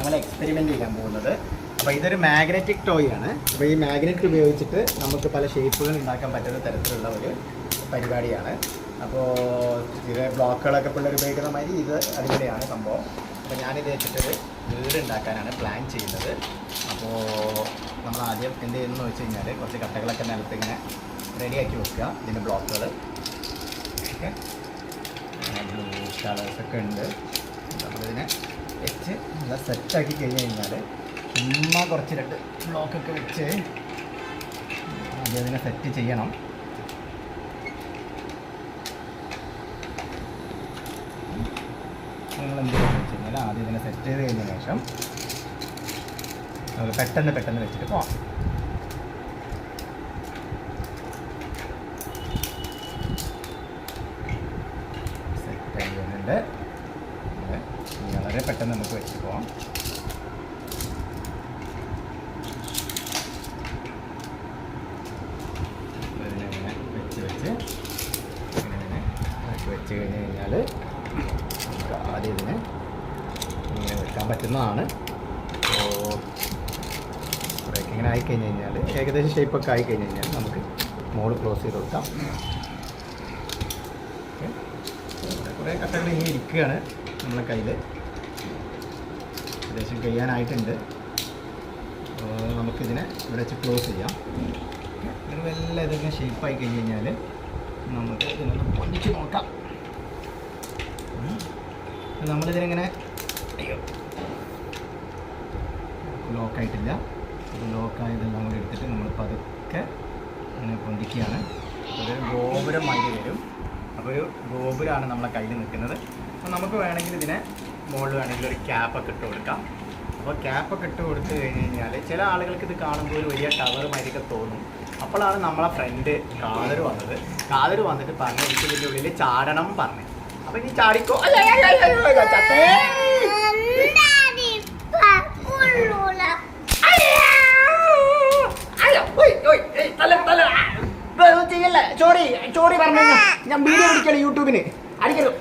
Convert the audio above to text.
ഞങ്ങൾ എക്സ്പെരിമെന്റ് ചെയ്യാൻ പോകുന്നത്. അപ്പോൾ ഇതൊരു മാഗ്നറ്റിക് ടോയ് ആണ്. അപ്പോൾ ഈ മാഗ്നറ്റ് ഉപയോഗിച്ചിട്ട് നമുക്ക് പല ഷേപ്പുകൾ ഉണ്ടാക്കാൻ പറ്റുന്ന തരത്തിലുള്ള ഒരു പരിപാടിയാണ്. അപ്പോൾ ഇത് ബ്ലോക്കുകളൊക്കെ പിള്ളേർ ഉപയോഗിക്കുന്ന മാതിരി ഇത് അടിപൊളിയാണ് സംഭവം. അപ്പോൾ ഞാനിത് വെച്ചിട്ടൊരു വീട് ഉണ്ടാക്കാനാണ് പ്ലാൻ ചെയ്യുന്നത്. അപ്പോൾ നമ്മൾ ആദ്യം എന്ത് ചെയ്യുന്നതെന്ന് വെച്ച് കഴിഞ്ഞാൽ കുറച്ച് കട്ടകളൊക്കെ നിലത്ത് ഇങ്ങനെ റെഡിയാക്കി വെക്കുക ഇതിന്റെ ബ്ലോക്കുകൾ ഓക്കെ. കളേഴ്സൊക്കെ ഉണ്ട്. നമ്മളിതിനെ വെച്ച് നല്ല സെറ്റാക്കി കഴിഞ്ഞ് കഴിഞ്ഞാൽ ചുമ്മാ കുറച്ച് രണ്ട് ബ്ലോക്കൊക്കെ വെച്ച് ആദ്യം അതിനെ സെറ്റ് ചെയ്യണം. നിങ്ങൾ എന്ത് വെച്ച് കഴിഞ്ഞാൽ ആദ്യം ഇതിനെ സെറ്റ് ചെയ്ത് കഴിഞ്ഞ ശേഷം നമുക്ക് പെട്ടെന്ന് പെട്ടെന്ന് വെച്ചിട്ട് പോവാം. സെറ്റ് ചെയ്യുന്നുണ്ട് വളരെ പെട്ടെന്ന് നമുക്ക് വെച്ച് പോവാം. ഇതിനെ വെച്ച് വെച്ച്. ഇങ്ങനെ ഇങ്ങനെ വെച്ച് കഴിഞ്ഞ് കഴിഞ്ഞാൽ നമുക്ക് ആദ്യം ഇതിനെ ഇങ്ങനെ വെക്കാൻ പറ്റുന്നതാണ്. അപ്പോൾ കുറേയൊക്കെ ഇങ്ങനെ ആയിക്കഴിഞ്ഞ് കഴിഞ്ഞാൽ ഏകദേശം ഷേപ്പൊക്കെ ആയിക്കഴിഞ്ഞ് കഴിഞ്ഞാൽ നമുക്ക് മോൾ ക്ലോസ് ചെയ്ത് കൊടുക്കാം. കുറേ കട്ടകൾ ഇങ്ങനെ ഇരിക്കുകയാണ് നമ്മളെ കയ്യിൽ ഏകദേശം കഴിയാനായിട്ടുണ്ട്. നമുക്കിതിനെ ഇവിടെ വെച്ച് ക്ലോസ് ചെയ്യാം. ഇങ്ങനെ വല്ല ഇതിങ്ങനെ ഷേപ്പായി കഴിഞ്ഞ് കഴിഞ്ഞാൽ നമുക്ക് ഇതിനൊന്ന് പൊന്നിച്ച് നോക്കാം. നമ്മളിതിനെങ്ങനെ അയ്യോ. ലോക്കായിട്ടില്ല ലോക്കായതെല്ലാം കൂടി എടുത്തിട്ട് നമ്മൾ പതുക്കെ ഇങ്ങനെ പൊന്തിക്കുകയാണ്. അതൊരു മാറ്റി വരും. അപ്പോൾ ഒരു ഗോപുരമാണ് നമ്മളെ കയ്യിൽ നിൽക്കുന്നത്. അപ്പോൾ നമുക്ക് വേണമെങ്കിൽ ഇതിനെ മുകളിൽ വേണമെങ്കിൽ ഒരു ക്യാപ്പൊക്കെ ഇട്ട് കൊടുക്കാം. അപ്പോൾ ക്യാപ്പൊക്കെ ഇട്ട് കൊടുത്തു കഴിഞ്ഞ് കഴിഞ്ഞാൽ ചില ആളുകൾക്ക് ഇത് കാണുമ്പോൾ ഒരു വലിയ ടവർ മാതിരിയൊക്കെ തോന്നും. അപ്പോഴാണ് നമ്മളെ ഫ്രണ്ട് കാതർ വന്നത്. കാതർ വന്നിട്ട് പറഞ്ഞു എനിക്ക് ഇതിന്റെ ഉള്ളിൽ ചാടണം പറഞ്ഞു. അപ്പോൾ ഇനി ചാടിക്കോ. ചോറി ചോറി പറഞ്ഞു ഞാൻ വീഡിയോ അടിക്കണം യൂട്യൂബിന്? അടിക്കരുത്.